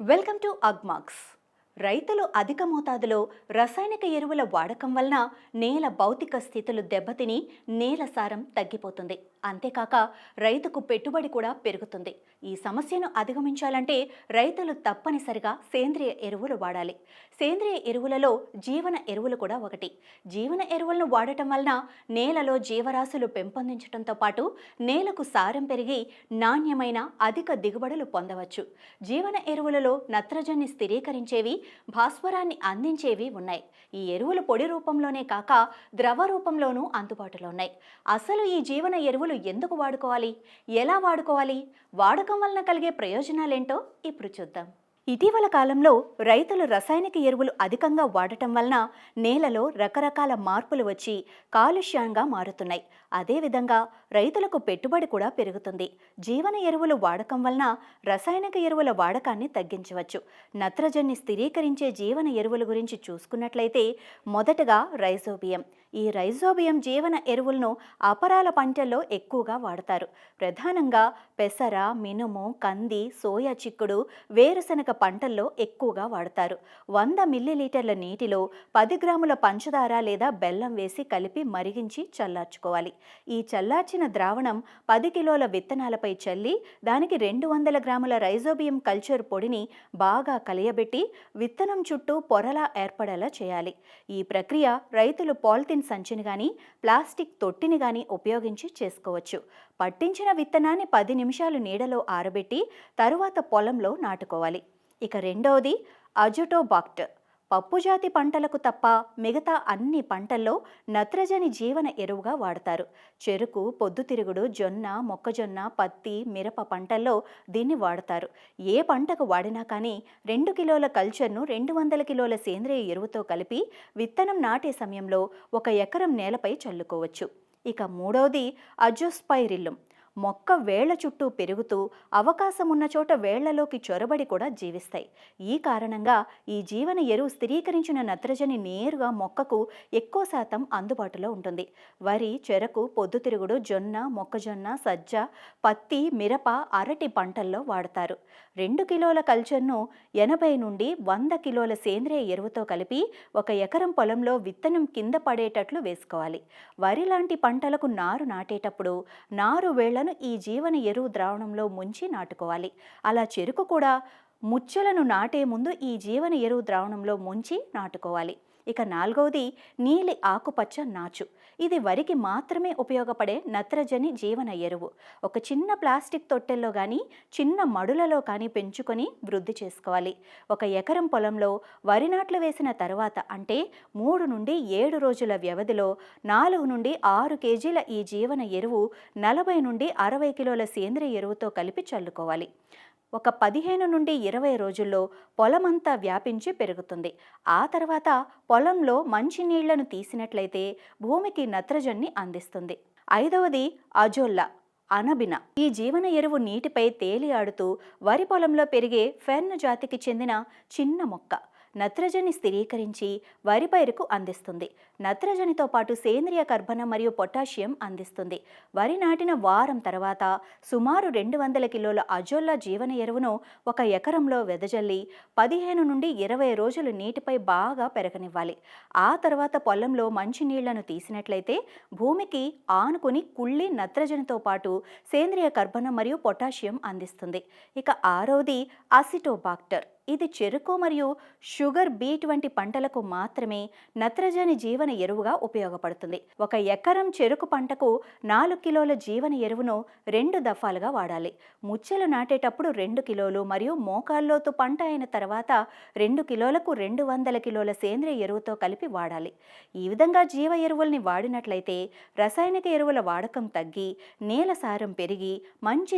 Welcome to UGMarks. రైతులు అధిక మోతాదులో రసాయనిక ఎరువుల వాడకం వలన నేల భౌతిక స్థితులు దెబ్బతిని నేల సారం తగ్గిపోతుంది. అంతేకాక రైతుకు పెట్టుబడి కూడా పెరుగుతుంది. ఈ సమస్యను అధిగమించాలంటే రైతులు తప్పనిసరిగా సేంద్రియ ఎరువులు వాడాలి. సేంద్రియ ఎరువులలో జీవన ఎరువులు కూడా ఒకటి. జీవన ఎరువులను వాడటం వలన నేలలో జీవరాశులు పెంపొందించడంతో పాటు నేలకు సారం పెరిగి నాణ్యమైన అధిక దిగుబడులు పొందవచ్చు. జీవన ఎరువులలో నత్రజని స్థిరీకరించేవి భాస్వరాన్ని అందించేవి ఉన్నాయి. ఈ ఎరువులు పొడి రూపంలోనే కాక ద్రవ రూపంలోనూ అందుబాటులో ఉన్నాయి. అసలు ఈ జీవన ఎరువులు ఎందుకు వాడుకోవాలి? ఎలా వాడుకోవాలి? వాడకం వలన కలిగే ప్రయోజనాలేంటో ఇప్పుడు చూద్దాం. ఇటీవల కాలంలో రైతులు రసాయనిక ఎరువులు అధికంగా వాడటం వలన నేలలో రకరకాల మార్పులు వచ్చి కాలుష్యంగా మారుతున్నాయి. అదేవిధంగా రైతులకు పెట్టుబడి కూడా పెరుగుతుంది. జీవన ఎరువులు వాడకం వలన రసాయనిక ఎరువుల వాడకాన్ని తగ్గించవచ్చు. నత్రజన్ని స్థిరీకరించే జీవన ఎరువుల గురించి చూసుకున్నట్లయితే మొదటగా రైజోబియం ఈ రైజోబియం జీవన ఎరువులను అపరాల పంటల్లో ఎక్కువగా వాడతారు. ప్రధానంగా పెసర మినుము కంది సోయా చిక్కుడు వేరుశనగ పంటల్లో ఎక్కువగా వాడతారు. వంద మిల్లీలీటర్ల నీటిలో పది గ్రాముల పంచదార లేదా బెల్లం వేసి కలిపి మరిగించి చల్లార్చుకోవాలి. ఈ చల్లార్చిన ద్రావణం పది కిలోల విత్తనాలపై చల్లి దానికి రెండు వందల గ్రాముల రైజోబియం కల్చర్ పొడిని బాగా కలియబెట్టి విత్తనం చుట్టూ పొరలా ఏర్పడేలా చేయాలి. ఈ ప్రక్రియ రైతులు పాలిథిన్ సంచిని కానీ ప్లాస్టిక్ తొట్టిని కానీ ఉపయోగించి చేసుకోవచ్చు. పట్టించిన విత్తనాన్ని పది నిమిషాలు నీడలో ఆరబెట్టి తరువాత పొలంలో నాటుకోవాలి. ఇక రెండవది అజుటోబాక్టర్. పప్పుజాతి పంటలకు తప్ప మిగతా అన్ని పంటల్లో నత్రజని జీవన ఎరువుగా వాడతారు. చెరుకు పొద్దుతిరుగుడు జొన్న మొక్కజొన్న పత్తి మిరప పంటల్లో దీన్ని వాడతారు. ఏ పంటకు వాడినా కానీ రెండు కిలోల కల్చర్ను రెండు వందల కిలోల సేంద్రియ ఎరువుతో కలిపి విత్తనం నాటే సమయంలో ఒక ఎకరం నేలపై చల్లుకోవచ్చు. ఇక మూడవది అజోస్పైరిల్లం. మొక్క వేళ్ళ చుట్టూ పెరుగుతూ అవకాశం ఉన్న చోట వేళ్ళలోకి చొరబడి కూడా జీవిస్తాయి. ఈ కారణంగా ఈ జీవన ఎరువు స్థిరీకరించిన నత్రజని నేరుగా మొక్కకు ఎక్కువ శాతం అందుబాటులో ఉంటుంది. వరి చెరకు పొద్దుతిరుగుడు జొన్న మొక్కజొన్న సజ్జ పత్తి మిరప అరటి పంటల్లో వాడతారు. రెండు కిలోల కల్చర్ను ఎనభై నుండి వంద కిలోల సేంద్రియ ఎరువుతో కలిపి ఒక ఎకరం పొలంలో విత్తనం కింద పడేటట్లు వేసుకోవాలి. వరి లాంటి పంటలకు నారు నాటేటప్పుడు నారు వేళ్ళను ఈ జీవన ఎరువు ద్రావణంలో ముంచి నాటుకోవాలి. అలా చెరుకు కూడా ముచ్చలను నాటే ముందు ఈ జీవన ఎరువు ద్రావణంలో ముంచి నాటుకోవాలి. ఇక నాలుగవది నీలి ఆకుపచ్చ నాచు. ఇది వరికి మాత్రమే ఉపయోగపడే నత్రజని జీవన ఎరువు. ఒక చిన్న ప్లాస్టిక్ తొట్టెల్లో కానీ చిన్న మడులలో కానీ పెంచుకొని వృద్ధి చేసుకోవాలి. ఒక ఎకరం పొలంలో వరి నాట్లు వేసిన తర్వాత అంటే మూడు నుండి ఏడు రోజుల వ్యవధిలో నాలుగు నుండి ఆరు కేజీల ఈ జీవన ఎరువు నలభై నుండి అరవై కిలోల సేంద్రియ ఎరువుతో కలిపి చల్లుకోవాలి. ఒక పదిహేను నుండి ఇరవై రోజుల్లో పొలమంతా వ్యాపించి పెరుగుతుంది. ఆ తర్వాత పొలంలో మంచి నీళ్ళను తీసినట్లయితే భూమికి నత్రజన్ని అందిస్తుంది. ఐదవది అజోల్లా అనబిన. ఈ జీవన ఎరువు నీటిపై తేలియాడుతూ వరి పొలంలో పెరిగే ఫెర్న్ జాతికి చెందిన చిన్న మొక్క. నత్రజని స్థిరీకరించి వరి పైరుకు అందిస్తుంది. నత్రజనితో పాటు సేంద్రియ కర్బనం మరియు పొటాషియం అందిస్తుంది. వరి నాటిన వారం తర్వాత సుమారు రెండు వందల కిలోల అజోల్లా జీవన ఎరువును ఒక ఎకరంలో వెదజల్లి పదిహేను నుండి ఇరవై రోజులు నీటిపై బాగా పెరగనివ్వాలి. ఆ తర్వాత పొలంలో మంచి నీళ్ళను తీసినట్లయితే భూమికి ఆనుకుని కుళ్ళి నత్రజనితో పాటు సేంద్రియ కర్బనం మరియు పొటాషియం అందిస్తుంది. ఇక ఆరోది అసిటోబాక్టర్. ఇది చెరుకు మరియు షుగర్ బీట్ వంటి పంటలకు మాత్రమే నత్రజని జీవన ఎరువుగా ఉపయోగపడుతుంది. ఒక ఎకరం చెరుకు పంటకు నాలుగు కిలోల జీవన ఎరువును రెండు దఫాలుగా వాడాలి. ముచ్చెలు నాటేటప్పుడు రెండు కిలోలు మరియు మోకాల్లోతు పంట అయిన తర్వాత రెండు కిలోలకు రెండు వందల కిలోల సేంద్రియ ఎరువుతో కలిపి వాడాలి. ఈ విధంగా జీవ ఎరువుల్ని వాడినట్లయితే రసాయనిక ఎరువుల వాడకం తగ్గి నేల సారం పెరిగి మంచి